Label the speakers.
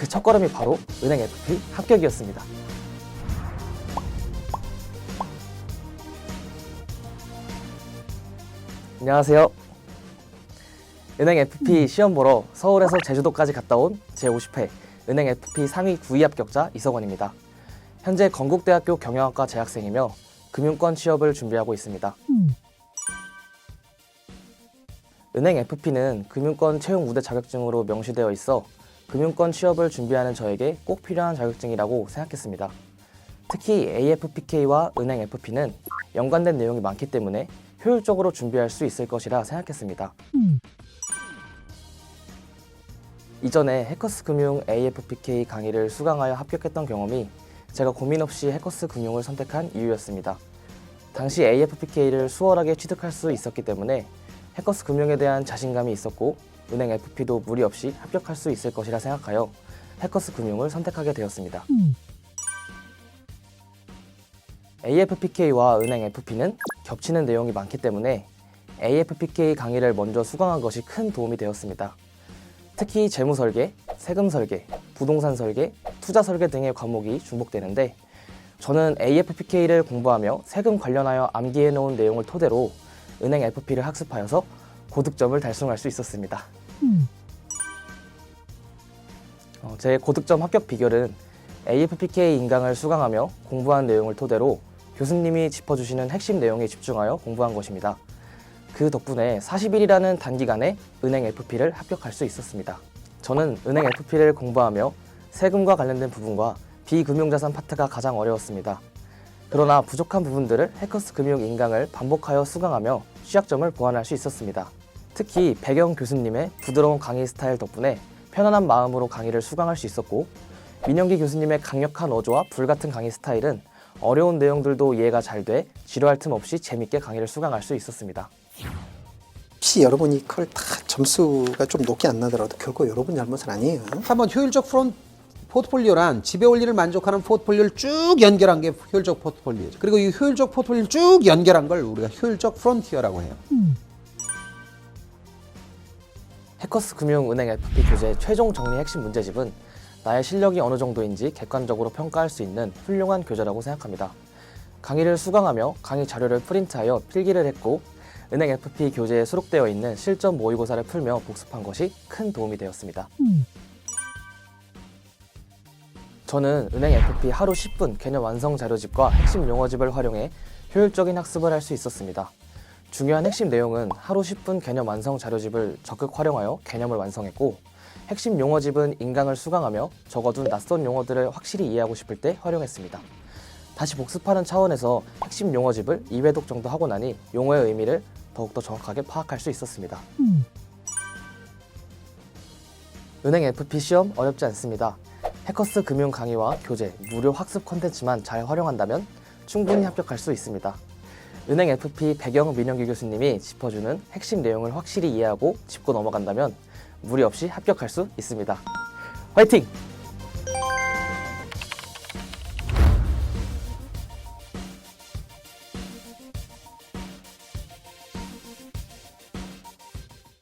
Speaker 1: 그 첫걸음이 바로 은행 FP 합격이었습니다. 안녕하세요. 은행 FP 시험 보러 서울에서 제주도까지 갔다 온 제50회 은행 FP 상위 9위 합격자 이석원입니다. 현재 건국대학교 경영학과 재학생이며 금융권 취업을 준비하고 있습니다. 은행 FP는 금융권 채용 우대 자격증으로 명시되어 있어 금융권 취업을 준비하는 저에게 꼭 필요한 자격증이라고 생각했습니다. 특히 AFPK와 은행 FP는 연관된 내용이 많기 때문에 효율적으로 준비할 수 있을 것이라 생각했습니다. 이전에 해커스 금융 AFPK 강의를 수강하여 합격했던 경험이 제가 고민 없이 해커스 금융을 선택한 이유였습니다. 당시 AFPK를 수월하게 취득할 수 있었기 때문에 해커스 금융에 대한 자신감이 있었고 은행 FP도 무리 없이 합격할 수 있을 것이라 생각하여 해커스 금융을 선택하게 되었습니다. AFPK와 은행 FP는 겹치는 내용이 많기 때문에 AFPK 강의를 먼저 수강한 것이 큰 도움이 되었습니다. 특히 재무 설계, 세금 설계, 부동산 설계, 투자 설계 등의 과목이 중복되는데 저는 AFPK를 공부하며 세금 관련하여 암기해 놓은 내용을 토대로 은행 FP를 학습하여서 고득점을 달성할 수 있었습니다. 어, 제 고득점 합격 비결은 AFPK 인강을 수강하며 공부한 내용을 토대로 교수님이 짚어주시는 핵심 내용에 집중하여 공부한 것입니다. 그 덕분에 40일이라는 단기간에 은행 FP를 합격할 수 있었습니다. 저는 은행 FP를 공부하며 세금과 관련된 부분과 비금융자산 파트가 가장 어려웠습니다. 그러나 부족한 부분들을 해커스 금융 인강을 반복하여 수강하며 취약점을 보완할 수 있었습니다. 특히 배경 교수님의 부드러운 강의 스타일 덕분에 편안한 마음으로 강의를 수강할 수 있었고 민영기 교수님의 강력한 어조와 불같은 강의 스타일은 어려운 내용들도 이해가 잘 돼 지루할 틈 없이 재밌게 강의를 수강할 수 있었습니다.
Speaker 2: 혹시 여러분이 그걸 다 점수가 좀 높게 안 나더라도 결국 여러분 잘못은 아니에요.
Speaker 3: 한번 효율적 프론 포트폴리오란 지배 원리를 만족하는 포트폴리오를 쭉 연결한 게 효율적 포트폴리오죠. 그리고 이 효율적 포트폴리오를 쭉 연결한 걸 우리가 효율적 프론티어라고 해요.
Speaker 1: 해커스 금융은행 FP 교재 최종 정리 핵심 문제집은 나의 실력이 어느 정도인지 객관적으로 평가할 수 있는 훌륭한 교재라고 생각합니다. 강의를 수강하며 강의 자료를 프린트하여 필기를 했고 은행 FP 교재에 수록되어 있는 실전 모의고사를 풀며 복습한 것이 큰 도움이 되었습니다. 저는 은행 FP 하루 10분 개념 완성 자료집과 핵심 용어집을 활용해 효율적인 학습을 할 수 있었습니다. 중요한 핵심 내용은 하루 10분 개념 완성 자료집을 적극 활용하여 개념을 완성했고 핵심 용어집은 인강을 수강하며 적어둔 낯선 용어들을 확실히 이해하고 싶을 때 활용했습니다. 다시 복습하는 차원에서 핵심 용어집을 2회독 정도 하고 나니 용어의 의미를 더욱더 정확하게 파악할 수 있었습니다. 은행 FP 시험 어렵지 않습니다. 해커스 금융 강의와 교재, 무료 학습 콘텐츠만 잘 활용한다면 충분히 합격할 수 있습니다. 은행 FP 배경 민영기 교수님이 짚어주는 핵심 내용을 확실히 이해하고 짚고 넘어간다면 무리 없이 합격할 수 있습니다. 화이팅!